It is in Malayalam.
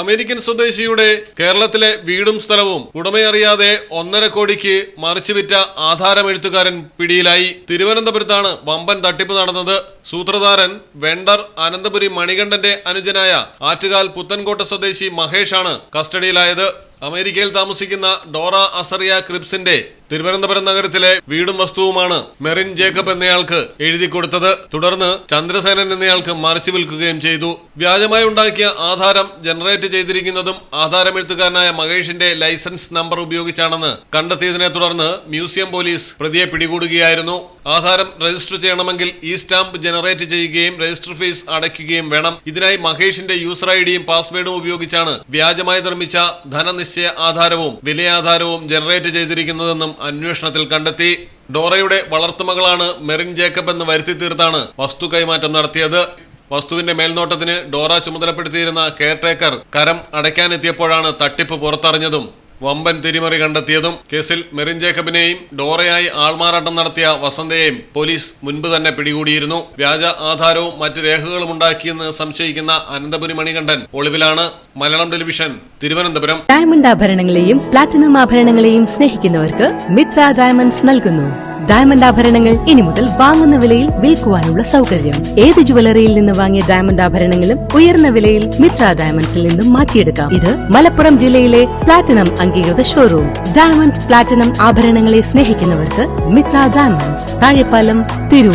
അമേരിക്കൻ സ്വദേശിയുടെ കേരളത്തിലെ വീടും സ്ഥലവും ഉടമയറിയാതെ ഒന്നര കോടിക്ക് മറിച്ചുവിറ്റ ആധാരമെഴുത്തുകാരൻ പിടിയിലായി. തിരുവനന്തപുരത്താണ് വമ്പൻ തട്ടിപ്പ് നടന്നത്. സൂത്രധാരൻ വെണ്ടർ അനന്തപുരി മണികണ്ഠന്റെ അനുജനായ ആറ്റുകാൽ പുത്തൻകോട്ട സ്വദേശി മഹേഷാണ് കസ്റ്റഡിയിലായത്. അമേരിക്കയിൽ താമസിക്കുന്ന ഡോറ അസറിയ ക്രിപ്സിന്റെ തിരുവനന്തപുരം നഗരത്തിലെ വീടും വസ്തുവുമാണ് മെറിൻ ജേക്കബ് എന്നയാൾക്ക് എഴുതി കൊടുത്തത്. തുടർന്ന് ചന്ദ്രസേനൻ എന്നയാൾക്ക് മറിച്ചു വിൽക്കുകയും ചെയ്തു. വ്യാജമായി ഉണ്ടാക്കിയ ആധാരം ജനറേറ്റ് ചെയ്തിരിക്കുന്നതും ആധാരമെഴുത്തുകാരനായ മഹേഷിന്റെ ലൈസൻസ് നമ്പർ ഉപയോഗിച്ചാണെന്ന് കണ്ടെത്തിയതിനെ തുടർന്ന് മ്യൂസിയം പോലീസ് പ്രതിയെ പിടികൂടുകയായിരുന്നു. ആധാരം രജിസ്റ്റർ ചെയ്യണമെങ്കിൽ ഈ സ്റ്റാമ്പ് ജനറേറ്റ് ചെയ്യുകയും രജിസ്റ്റർ ഫീസ് അടയ്ക്കുകയും വേണം. ഇതിനായി മഹേഷിന്റെ യൂസർ ഐ ഡിയും പാസ്വേഡും ഉപയോഗിച്ചാണ് വ്യാജമായി നിർമ്മിച്ച ധനനിശ്ചയ ആധാരവും വിലയാധാരവും ജനറേറ്റ് ചെയ്തിരിക്കുന്നതെന്നും അന്വേഷണത്തിൽ കണ്ടെത്തി. ഡോറയുടെ വളർത്തുമകളാണ് മെറിൻ ജേക്കബ് എന്ന് വരുത്തി തീർത്താണ് വസ്തു കൈമാറ്റം നടത്തിയത്. വസ്തുവിന്റെ മേൽനോട്ടത്തിന് ഡോറ ചുമതലപ്പെടുത്തിയിരുന്ന കെയർടേക്കർ കരം അടയ്ക്കാനെത്തിയപ്പോഴാണ് തട്ടിപ്പ് പുറത്തറിഞ്ഞതും. വമ്പൻ തിരിമറി കണ്ടെത്തിയതും കേസിൽ മെറിൻ ജേക്കബിനെയും ഡോറയായി ആൾമാറാട്ടം നടത്തിയ വസന്തയെയും പോലീസ് മുൻപ് തന്നെ പിടികൂടിയിരുന്നു. വ്യാജ ആധാരവും മറ്റ് രേഖകളും ഉണ്ടാക്കിയെന്ന് സംശയിക്കുന്ന അനന്തപുരി മണികണ്ഠൻ ഒളിവിലാണ്. മലയാളം ടെലിവിഷൻ തിരുവനന്തപുരം. ഡയമണ്ട് ആഭരണങ്ങളെയും പ്ലാറ്റിനം ആഭരണങ്ങളെയും സ്നേഹിക്കുന്നവർക്ക് മിത്ര ഡയമണ്ട്സ് നൽകുന്നു. ഡയമണ്ട് ആഭരണങ്ങൾ ഇനി മുതൽ വാങ്ങുന്ന വിലയിൽ വിൽക്കുവാനുള്ള സൗകര്യം. ഏത് ജുവലറിയിൽ നിന്ന് വാങ്ങിയ ഡയമണ്ട് ആഭരണങ്ങളും ഉയർന്ന വിലയിൽ മിത്ര ഡയമണ്ട്സിൽ നിന്നും മാറ്റിയെടുക്കാം. ഇത് മലപ്പുറം ജില്ലയിലെ പ്ലാറ്റിനം അംഗീകൃത ഷോറൂം ഡയമണ്ട് പ്ലാറ്റിനം ആഭരണങ്ങളെ സ്നേഹിക്കുന്നവർക്ക് മിത്ര ഡയമണ്ട്സ് താഴെപ്പാലം തിരൂർ.